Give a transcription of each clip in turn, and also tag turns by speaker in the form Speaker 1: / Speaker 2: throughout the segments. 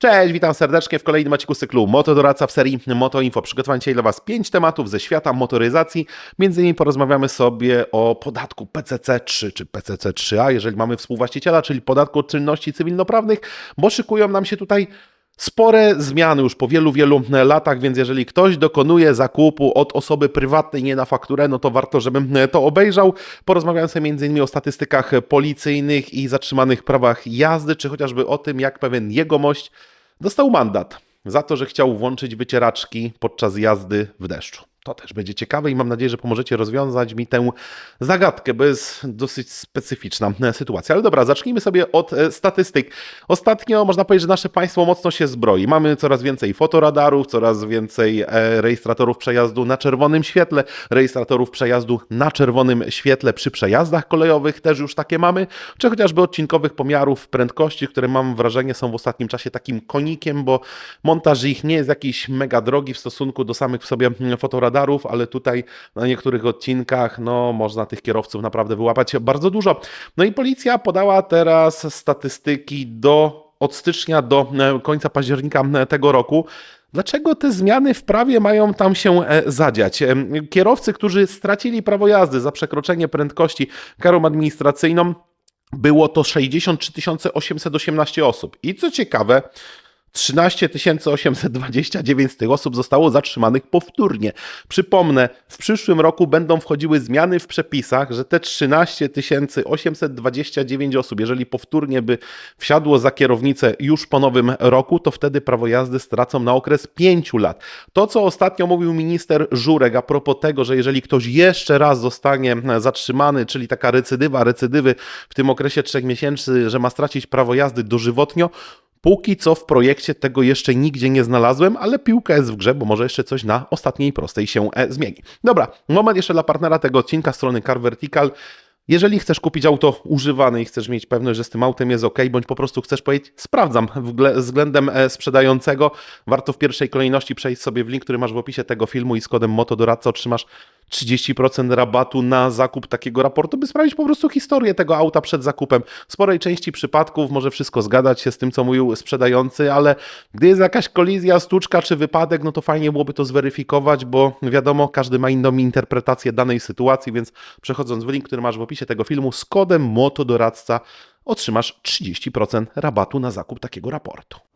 Speaker 1: Cześć, witam serdecznie w kolejnym odcinku cyklu Motodoradca w serii Moto Info. Przygotowałem dzisiaj dla Was 5 tematów ze świata motoryzacji. Między innymi porozmawiamy sobie o podatku PCC3 czy PCC3A, jeżeli mamy współwłaściciela, czyli podatku od czynności cywilnoprawnych, bo szykują nam się tutaj spore zmiany już po wielu, wielu latach, więc jeżeli ktoś dokonuje zakupu od osoby prywatnej nie na fakturę, no to warto, żebym to obejrzał. Porozmawiałem sobie m.in. o statystykach policyjnych i zatrzymanych prawach jazdy, czy chociażby o tym, jak pewien jegomość dostał mandat za to, że chciał włączyć wycieraczki podczas jazdy w deszczu. To też będzie ciekawe i mam nadzieję, że pomożecie rozwiązać mi tę zagadkę, bo jest dosyć specyficzna e, sytuacja. Ale dobra, zacznijmy sobie od e, statystyk. Ostatnio można powiedzieć, że nasze państwo mocno się zbroi. Mamy coraz więcej fotoradarów, coraz więcej e, rejestratorów przejazdu na czerwonym świetle, rejestratorów przejazdu na czerwonym świetle przy przejazdach kolejowych też już takie mamy, czy chociażby odcinkowych pomiarów prędkości, które mam wrażenie są w ostatnim czasie takim konikiem, bo montaż ich nie jest jakiś mega drogi w stosunku do samych w sobie fotoradarów radarów, ale tutaj na niektórych odcinkach no, można tych kierowców naprawdę wyłapać bardzo dużo. No i policja podała teraz statystyki do od stycznia do e, końca października e, tego roku. Dlaczego te zmiany w prawie mają tam się e, zadziać? Kierowcy, którzy stracili prawo jazdy za przekroczenie prędkości karą administracyjną, było to 63 818 osób. I co ciekawe, 13 829 z tych osób zostało zatrzymanych powtórnie. Przypomnę, w przyszłym roku będą wchodziły zmiany w przepisach, że te 13 829 osób, jeżeli powtórnie by wsiadło za kierownicę już po nowym roku, to wtedy prawo jazdy stracą na okres 5 lat. To, co ostatnio mówił minister Żurek a propos tego, że jeżeli ktoś jeszcze raz zostanie zatrzymany, czyli taka recydywa, recydywy w tym okresie 3 miesięcy, że ma stracić prawo jazdy dożywotnio, Póki co w projekcie tego jeszcze nigdzie nie znalazłem, ale piłka jest w grze, bo może jeszcze coś na ostatniej prostej się e, zmieni. Dobra, moment jeszcze dla partnera tego odcinka strony Car Vertical. Jeżeli chcesz kupić auto używane i chcesz mieć pewność, że z tym autem jest ok, bądź po prostu chcesz powiedzieć, sprawdzam względem e, sprzedającego, warto w pierwszej kolejności przejść sobie w link, który masz w opisie tego filmu i z kodem MOTODORADCA otrzymasz 30% rabatu na zakup takiego raportu, by sprawdzić po prostu historię tego auta przed zakupem. W sporej części przypadków może wszystko zgadać się z tym, co mówił sprzedający, ale gdy jest jakaś kolizja, stuczka czy wypadek, no to fajnie byłoby to zweryfikować, bo wiadomo, każdy ma inną interpretację danej sytuacji, więc przechodząc w link, który masz w opisie tego filmu, z kodem MOTODORADCA otrzymasz 30% rabatu na zakup takiego raportu.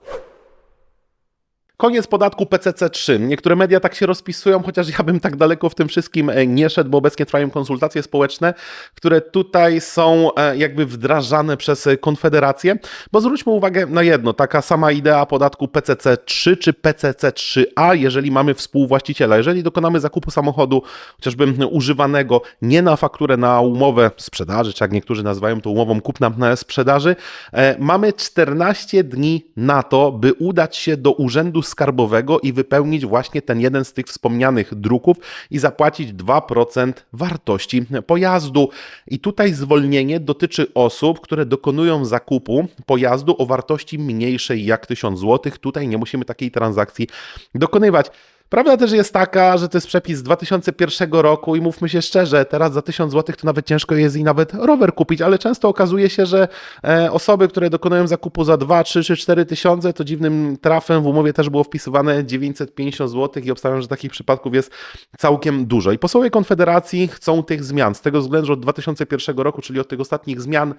Speaker 1: Koniec podatku PCC3. Niektóre media tak się rozpisują, chociaż ja bym tak daleko w tym wszystkim e, nie szedł, bo obecnie trwają konsultacje społeczne, które tutaj są e, jakby wdrażane przez Konfederację. Bo zwróćmy uwagę na jedno, taka sama idea podatku PCC3 czy PCC3A, jeżeli mamy współwłaściciela. Jeżeli dokonamy zakupu samochodu, chociażby używanego, nie na fakturę, na umowę sprzedaży, czy jak niektórzy nazywają to umową kupna na sprzedaży, e, mamy 14 dni na to, by udać się do urzędu skarbowego i wypełnić właśnie ten jeden z tych wspomnianych druków i zapłacić 2% wartości pojazdu. I tutaj zwolnienie dotyczy osób, które dokonują zakupu pojazdu o wartości mniejszej jak 1000 zł. Tutaj nie musimy takiej transakcji dokonywać. Prawda też jest taka, że to jest przepis z 2001 roku i mówmy się szczerze, teraz za 1000 zł to nawet ciężko jest i nawet rower kupić, ale często okazuje się, że e, osoby, które dokonują zakupu za 2, 3 czy 4 tysiące, to dziwnym trafem w umowie też było wpisywane 950 zł i obstawiam, że takich przypadków jest całkiem dużo. I posłowie Konfederacji chcą tych zmian, z tego względu, że od 2001 roku, czyli od tych ostatnich zmian,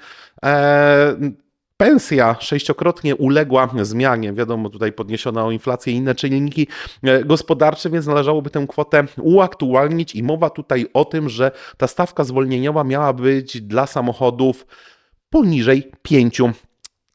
Speaker 1: e, Pensja sześciokrotnie uległa zmianie. Wiadomo, tutaj podniesiono o inflację i inne czynniki e, gospodarcze, więc należałoby tę kwotę uaktualnić. I mowa tutaj o tym, że ta stawka zwolnieniowa miała być dla samochodów poniżej 5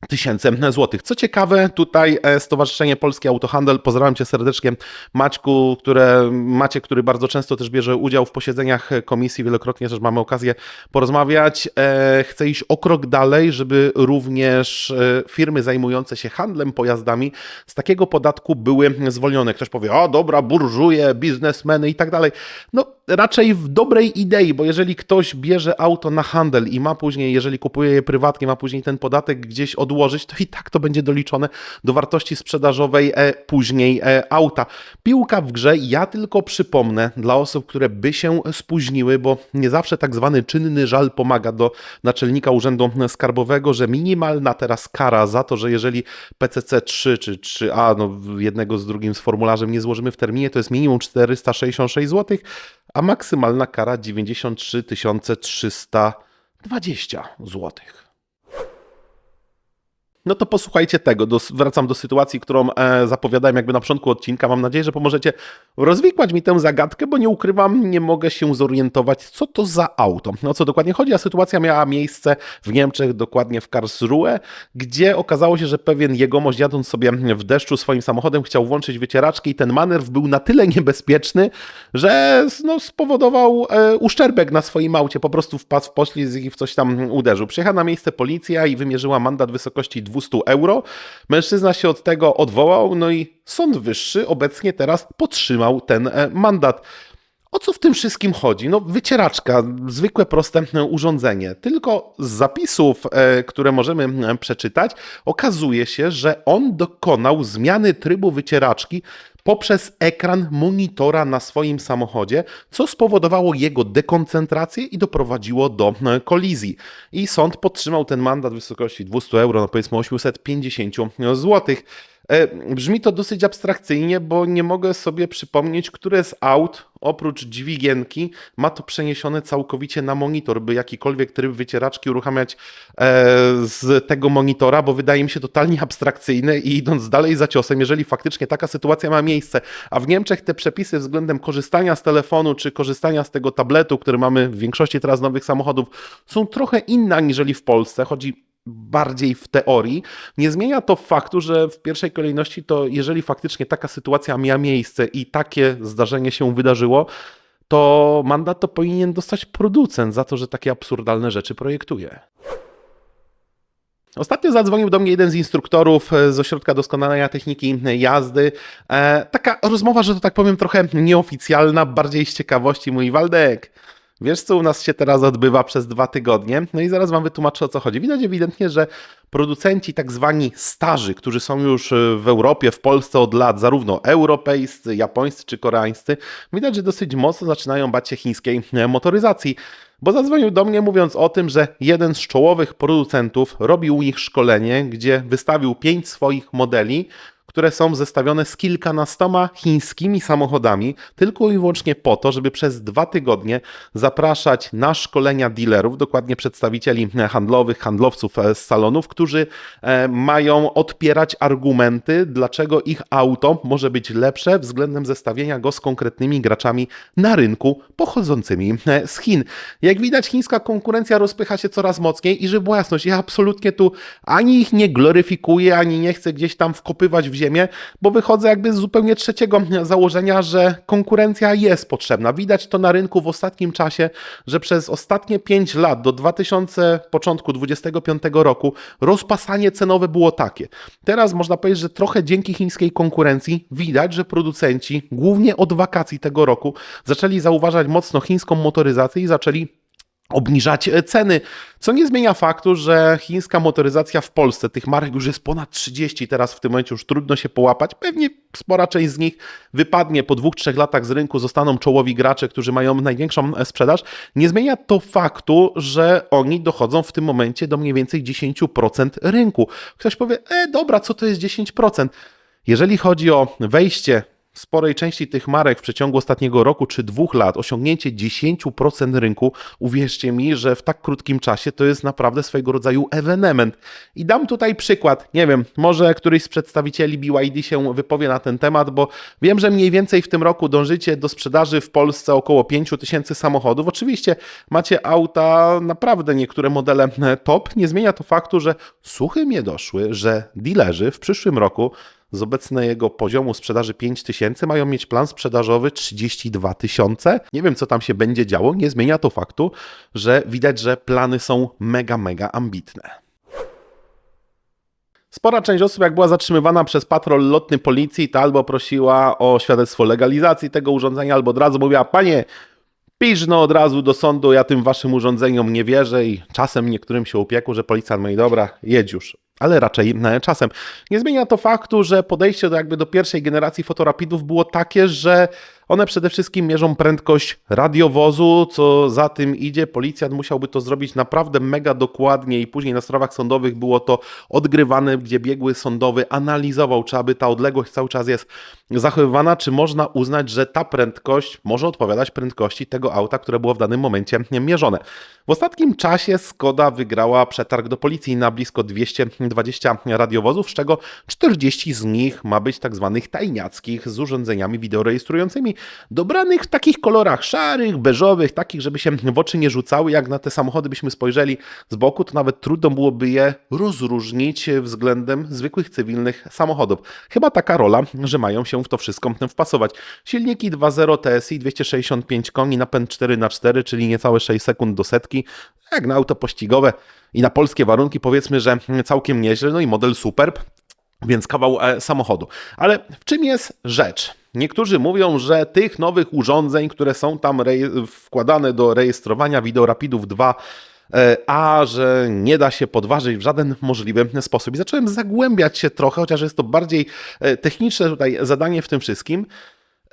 Speaker 1: tysięcy złotych. Co ciekawe, tutaj e, Stowarzyszenie Polski Autohandel, pozdrawiam Cię serdecznie Maćku, które, Macie, który bardzo często też bierze udział w posiedzeniach komisji, wielokrotnie też mamy okazję porozmawiać, e, chce iść o krok dalej, żeby również e, firmy zajmujące się handlem pojazdami z takiego podatku były zwolnione. Ktoś powie, o dobra, burżuje, biznesmeny i tak dalej. No raczej w dobrej idei, bo jeżeli ktoś bierze auto na handel i ma później, jeżeli kupuje je prywatnie, ma później ten podatek gdzieś odłożyć, to i tak to będzie doliczone do wartości sprzedażowej e, później e, auta. Piłka w grze, ja tylko przypomnę dla osób, które by się spóźniły, bo nie zawsze tak zwany czynny żal pomaga do naczelnika Urzędu Skarbowego, że minimalna teraz kara za to, że jeżeli PCC 3 czy 3A, no jednego z drugim z formularzem nie złożymy w terminie, to jest minimum 466 zł, a maksymalna kara 93 320 zł. No to posłuchajcie tego. Do, wracam do sytuacji, którą e, zapowiadałem jakby na początku odcinka. Mam nadzieję, że pomożecie rozwikłać mi tę zagadkę, bo nie ukrywam, nie mogę się zorientować, co to za auto. No co dokładnie chodzi, a sytuacja miała miejsce w Niemczech, dokładnie w Karlsruhe, gdzie okazało się, że pewien jegomość jadąc sobie w deszczu swoim samochodem chciał włączyć wycieraczkę i ten manewr był na tyle niebezpieczny, że no, spowodował e, uszczerbek na swoim aucie. Po prostu wpadł w poślizg i w coś tam uderzył. Przyjechała na miejsce policja i wymierzyła mandat wysokości 200 euro. Mężczyzna się od tego odwołał, no i Sąd Wyższy obecnie teraz podtrzymał ten e, mandat. O co w tym wszystkim chodzi? No, wycieraczka, zwykłe, proste e, urządzenie. Tylko z zapisów, e, które możemy przeczytać, okazuje się, że on dokonał zmiany trybu wycieraczki poprzez ekran monitora na swoim samochodzie, co spowodowało jego dekoncentrację i doprowadziło do e, kolizji. I sąd podtrzymał ten mandat w wysokości 200 euro, no powiedzmy 850 zł. E, brzmi to dosyć abstrakcyjnie, bo nie mogę sobie przypomnieć, które z aut oprócz dźwigienki ma to przeniesione całkowicie na monitor, by jakikolwiek tryb wycieraczki uruchamiać e, z tego monitora, bo wydaje mi się totalnie abstrakcyjne i idąc dalej za ciosem, jeżeli faktycznie taka sytuacja ma miejsce, a w Niemczech te przepisy względem korzystania z telefonu czy korzystania z tego tabletu, który mamy w większości teraz nowych samochodów, są trochę inne aniżeli w Polsce. Chodzi bardziej w teorii. Nie zmienia to faktu, że w pierwszej kolejności to jeżeli faktycznie taka sytuacja miała miejsce i takie zdarzenie się wydarzyło, to mandat to powinien dostać producent za to, że takie absurdalne rzeczy projektuje. Ostatnio zadzwonił do mnie jeden z instruktorów e, z Ośrodka Doskonalenia Techniki Jazdy. E, taka rozmowa, że to tak powiem, trochę nieoficjalna, bardziej z ciekawości. Mój Waldek, Wiesz, co u nas się teraz odbywa przez dwa tygodnie? No i zaraz Wam wytłumaczę o co chodzi. Widać ewidentnie, że producenci tak zwani starzy, którzy są już e, w Europie, w Polsce od lat, zarówno europejscy, japońscy czy koreańscy, widać, że dosyć mocno zaczynają bać się chińskiej e, motoryzacji. Bo zadzwonił do mnie mówiąc o tym, że jeden z czołowych producentów robił u nich szkolenie, gdzie wystawił pięć swoich modeli, które są zestawione z kilkunastoma chińskimi samochodami, tylko i wyłącznie po to, żeby przez dwa tygodnie zapraszać na szkolenia dealerów, dokładnie przedstawicieli handlowych, handlowców e, z salonów, którzy e, mają odpierać argumenty, dlaczego ich auto może być lepsze względem zestawienia go z konkretnymi graczami na rynku pochodzącymi e, z Chin. Jak widać, chińska konkurencja rozpycha się coraz mocniej i żeby była jasność, ja absolutnie tu ani ich nie gloryfikuję, ani nie chcę gdzieś tam wkopywać w ziemię, bo wychodzę jakby z zupełnie trzeciego założenia, że konkurencja jest potrzebna. Widać to na rynku w ostatnim czasie, że przez ostatnie 5 lat do 2000 początku 25 roku rozpasanie cenowe było takie. Teraz można powiedzieć, że trochę dzięki chińskiej konkurencji widać, że producenci głównie od wakacji tego roku zaczęli zauważać mocno chińską motoryzację i zaczęli obniżać e, ceny, co nie zmienia faktu, że chińska motoryzacja w Polsce, tych marek już jest ponad 30, teraz w tym momencie już trudno się połapać. Pewnie spora część z nich wypadnie po dwóch, trzech latach z rynku, zostaną czołowi gracze, którzy mają największą e, sprzedaż. Nie zmienia to faktu, że oni dochodzą w tym momencie do mniej więcej 10% rynku. Ktoś powie, e dobra, co to jest 10%? Jeżeli chodzi o wejście sporej części tych marek w przeciągu ostatniego roku czy dwóch lat osiągnięcie 10% rynku, uwierzcie mi, że w tak krótkim czasie to jest naprawdę swojego rodzaju ewenement. I dam tutaj przykład, nie wiem, może któryś z przedstawicieli BYD się wypowie na ten temat, bo wiem, że mniej więcej w tym roku dążycie do sprzedaży w Polsce około 5 tysięcy samochodów. Oczywiście macie auta, naprawdę niektóre modele top. Nie zmienia to faktu, że suchy mnie doszły, że dealerzy w przyszłym roku z obecnego poziomu sprzedaży 5 tysięcy mają mieć plan sprzedażowy 32 tysiące. Nie wiem, co tam się będzie działo, nie zmienia to faktu, że widać, że plany są mega, mega ambitne. Spora część osób, jak była zatrzymywana przez patrol lotny policji, to albo prosiła o świadectwo legalizacji tego urządzenia, albo od razu mówiła, panie, Piżno od razu do sądu, ja tym waszym urządzeniom nie wierzę i czasem niektórym się upiekło, że policjant mówi, dobra, jedź już. Ale raczej e, czasem. Nie zmienia to faktu, że podejście do jakby do pierwszej generacji fotorapidów było takie, że one przede wszystkim mierzą prędkość radiowozu, co za tym idzie. Policjant musiałby to zrobić naprawdę mega dokładnie i później na sprawach sądowych było to odgrywane, gdzie biegły sądowy analizował, czy aby ta odległość cały czas jest zachowywana, czy można uznać, że ta prędkość może odpowiadać prędkości tego auta, które było w danym momencie mierzone. W ostatnim czasie Skoda wygrała przetarg do policji na blisko 220 radiowozów, z czego 40 z nich ma być tak zwanych tajniackich z urządzeniami wideorejestrującymi, dobranych w takich kolorach szarych, beżowych, takich, żeby się w oczy nie rzucały. Jak na te samochody byśmy spojrzeli z boku, to nawet trudno byłoby je rozróżnić względem zwykłych cywilnych samochodów. Chyba taka rola, że mają się w to wszystko wpasować. Silniki 2.0 TSI 265 koni, napęd 4x4, czyli niecałe 6 sekund do setki, jak na auto pościgowe i na polskie warunki powiedzmy, że całkiem nieźle, no i model Superb, więc kawał e, samochodu. Ale w czym jest rzecz? Niektórzy mówią, że tych nowych urządzeń, które są tam wkładane do rejestrowania wideorapidów 2, e, a że nie da się podważyć w żaden możliwy sposób. I zacząłem zagłębiać się trochę, chociaż jest to bardziej e, techniczne tutaj zadanie w tym wszystkim.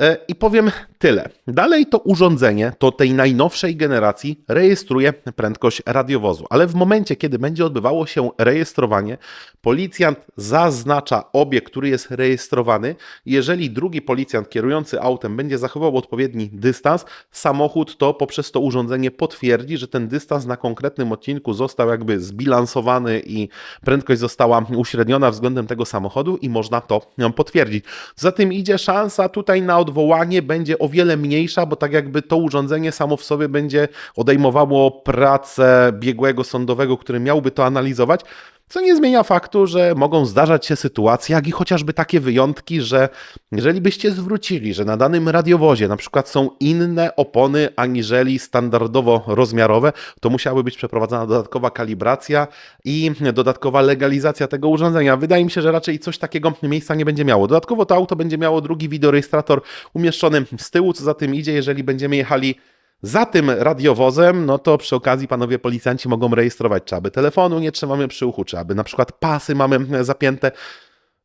Speaker 1: E, I powiem tyle. Dalej to urządzenie, to tej najnowszej generacji, rejestruje prędkość radiowozu, ale w momencie, kiedy będzie odbywało się rejestrowanie, policjant zaznacza obiekt, który jest rejestrowany. Jeżeli drugi policjant kierujący autem będzie zachował odpowiedni dystans, samochód to poprzez to urządzenie potwierdzi, że ten dystans na konkretnym odcinku został jakby zbilansowany i prędkość została uśredniona względem tego samochodu i można to potwierdzić. Za tym idzie szansa tutaj na odwołanie będzie o wiele mniejsza, bo tak jakby to urządzenie samo w sobie będzie odejmowało pracę biegłego sądowego, który miałby to analizować. Co nie zmienia faktu, że mogą zdarzać się sytuacje, jak i chociażby takie wyjątki, że jeżeli byście zwrócili, że na danym radiowozie na przykład są inne opony aniżeli standardowo rozmiarowe, to musiałaby być przeprowadzona dodatkowa kalibracja i dodatkowa legalizacja tego urządzenia. Wydaje mi się, że raczej coś takiego miejsca nie będzie miało. Dodatkowo to auto będzie miało drugi wideorejestrator umieszczony z tyłu, co za tym idzie, jeżeli będziemy jechali za tym radiowozem, no to przy okazji panowie policjanci mogą rejestrować, czy aby telefonu nie trzymamy przy uchu, czy aby na przykład pasy mamy zapięte.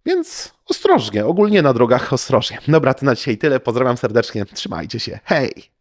Speaker 1: Więc ostrożnie, ogólnie na drogach ostrożnie. Dobra, to na dzisiaj tyle. Pozdrawiam serdecznie. Trzymajcie się. Hej!